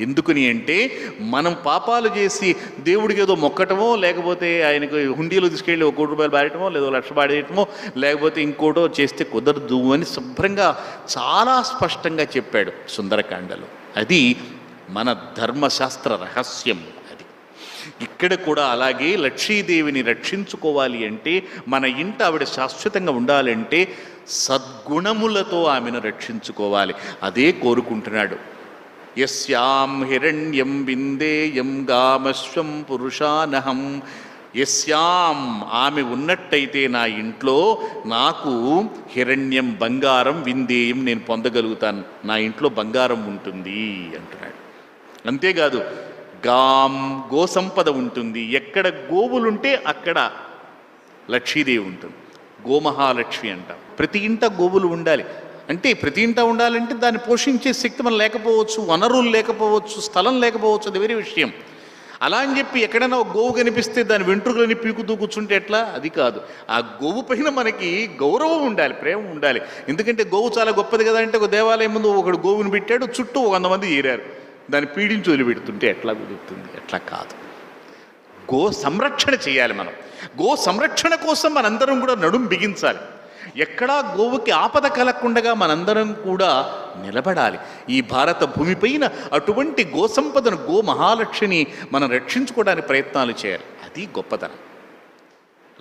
ఎందుకని అంటే మనం పాపాలు చేసి దేవుడికి ఏదో మొక్కటమో లేకపోతే ఆయనకు హుండీలో తీసుకెళ్ళి ఒక కోటి రూపాయలు బాడటమో లేదో లక్ష పాడేయటమో లేకపోతే ఇంకోటో చేస్తే కుదరదు అని శుభ్రంగా చాలా స్పష్టంగా చెప్పాడు సుందరకాండలో. అది మన ధర్మశాస్త్ర రహస్యం అది. ఇక్కడ కూడా అలాగే లక్ష్మీదేవిని రక్షించుకోవాలి అంటే మన ఇంట ఆవిడ శాశ్వతంగా ఉండాలంటే సద్గుణములతో ఆమెను రక్షించుకోవాలి. అదే కోరుకుంటున్నాడు. యస్యాం హిరణ్యం విందేయం గామశ్వం పురుషానహం యస్యాం ఆమె ఉన్నట్టయితే నా ఇంట్లో నాకు హిరణ్యం బంగారం విందేయం నేను పొందగలుగుతాను. నా ఇంట్లో బంగారం ఉంటుంది అంటున్నాడు. అంతేకాదు గాం గోసంపద ఉంటుంది. ఎక్కడ గోవులుంటే అక్కడ లక్ష్మీదేవి ఉంటుంది. గోమహాలక్ష్మి అంట. ప్రతి ఇంట గోవులు ఉండాలి. అంటే ప్రతి ఇంట ఉండాలంటే దాన్ని పోషించే శక్తి మనం లేకపోవచ్చు వనరులు లేకపోవచ్చు స్థలం లేకపోవచ్చు అది వేరే విషయం. అలా అని చెప్పి ఎక్కడైనా ఒక గోవు కనిపిస్తే దాని వెంట్రుకలని పీకుతూ కూర్చుంటే ఎట్లా? అది కాదు. ఆ గోవు పైన మనకి గౌరవం ఉండాలి ప్రేమ ఉండాలి. ఎందుకంటే గోవు చాలా గొప్పది కదా అంటే ఒక దేవాలయం ముందు ఒకడు గోవుని పెట్టాడు చుట్టూ వంద మంది చేరారు దాన్ని పీడించి వదిలిపెడుతుంటే ఎట్లా కుదురుతుంది? ఎట్లా కాదు. గో సంరక్షణ చేయాలి మనం. గో సంరక్షణ కోసం మనందరం కూడా నడుం బిగించాలి. ఎక్కడా గోవుకి ఆపద కలగకుండా మనందరం కూడా నిలబడాలి. ఈ భారత భూమిపైన అటువంటి గోసంపదను గో మహాలక్ష్మిని మనం రక్షించుకోవడానికి ప్రయత్నాలు చేయాలి. అది గొప్పతనం.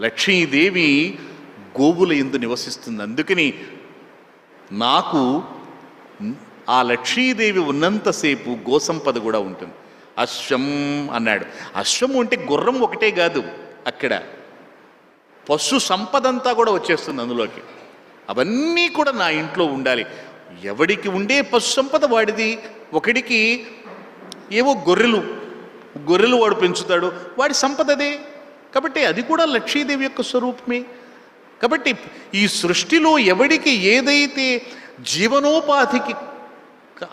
లక్ష్మీదేవి గోవుల ఎందు నివసిస్తుంది. అందుకని నాకు ఆ లక్ష్మీదేవి ఉన్నంతసేపు గోసంపద కూడా ఉంటుంది. అశ్వం అన్నాడు. అశ్వం అంటే గుర్రం ఒకటే కాదు అక్కడ. పశు సంపద అంతా కూడా వచ్చేస్తుంది అందులోకి. అవన్నీ కూడా నా ఇంట్లో ఉండాలి. ఎవడికి ఉండే పశు సంపద వాడిది? ఒకడికి ఏవో గొర్రెలు గొర్రెలు వాడు పెంచుతాడు. వాడి సంపదదే కాబట్టి అది కూడా లక్ష్మీదేవి యొక్క స్వరూపమే. కాబట్టి ఈ సృష్టిలో ఎవడికి ఏదైతే జీవనోపాధికి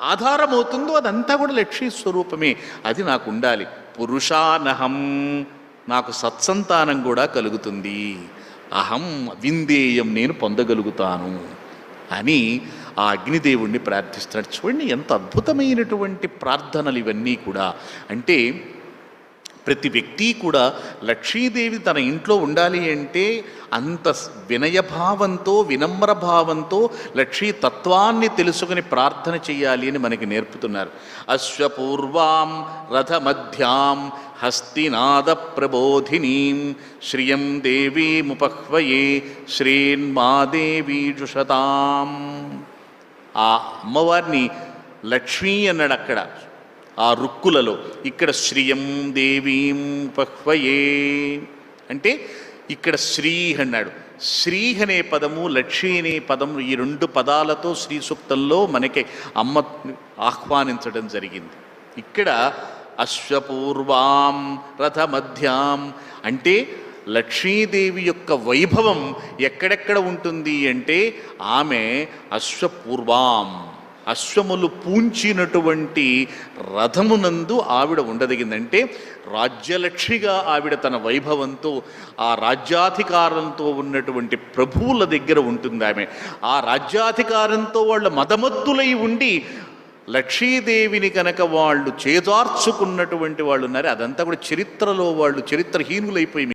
ఆధారమవుతుందో అదంతా కూడా లక్ష్మీ స్వరూపమే. అది నాకు ఉండాలి. పురుషానహం నాకు సత్సంతానం కూడా కలుగుతుంది. అహం విందేయం నేను పొందగలుగుతాను అని ఆ అగ్నిదేవుణ్ణి ప్రార్థిస్తున్నాడు. చూడండి ఎంత అద్భుతమైనటువంటి ప్రార్థనలు ఇవన్నీ కూడా. అంటే ప్రతి వ్యక్తి కూడా లక్ష్మీదేవి తన ఇంట్లో ఉండాలి అంటే అంత వినయభావంతో వినమ్ర భావంతో లక్ష్మీ తత్వాన్ని తెలుసుకుని ప్రార్థన చేయాలి అని మనకి నేర్పుతున్నారు. అశ్వపూర్వాం రథమధ్యాం హస్తినాద ప్రబోధినీం శ్రియం దేవీముపహ్వయే శ్రీన్మాదేవీజుషతాం. ఆ అమ్మవారిని లక్ష్మీ అన్నాడు అక్కడ ఆ రుక్కులలో ఇక్కడ శ్రియం దేవీం పహ్వయే. అంటే ఇక్కడ శ్రీ అన్నాడు. శ్రీ అనే పదము లక్ష్మి అనే పదము ఈ రెండు పదాలతో శ్రీ సూక్తంలో మనకి అమ్మ ఆహ్వానించడం జరిగింది. ఇక్కడ అశ్వపూర్వాం రథమధ్యాం అంటే లక్ష్మీదేవి యొక్క వైభవం ఎక్కడెక్కడ ఉంటుంది అంటే ఆమె అశ్వపూర్వాం అశ్వములు పూంచినటువంటి రథమునందు ఆవిడ ఉండదగిందంటే రాజ్యలక్ష్మిగా ఆవిడ తన వైభవంతో ఆ రాజ్యాధికారంతో ఉన్నటువంటి ప్రభువుల దగ్గర ఉంటుంది ఆమె ఆ రాజ్యాధికారంతో వాళ్ళ మదమత్తులై ఉండి లక్ష్మీదేవిని కనుక వాళ్ళు చేదార్చుకున్నటువంటి వాళ్ళు ఉన్నారు అదంతా కూడా చరిత్రలో వాళ్ళు చరిత్రహీనులైపోయి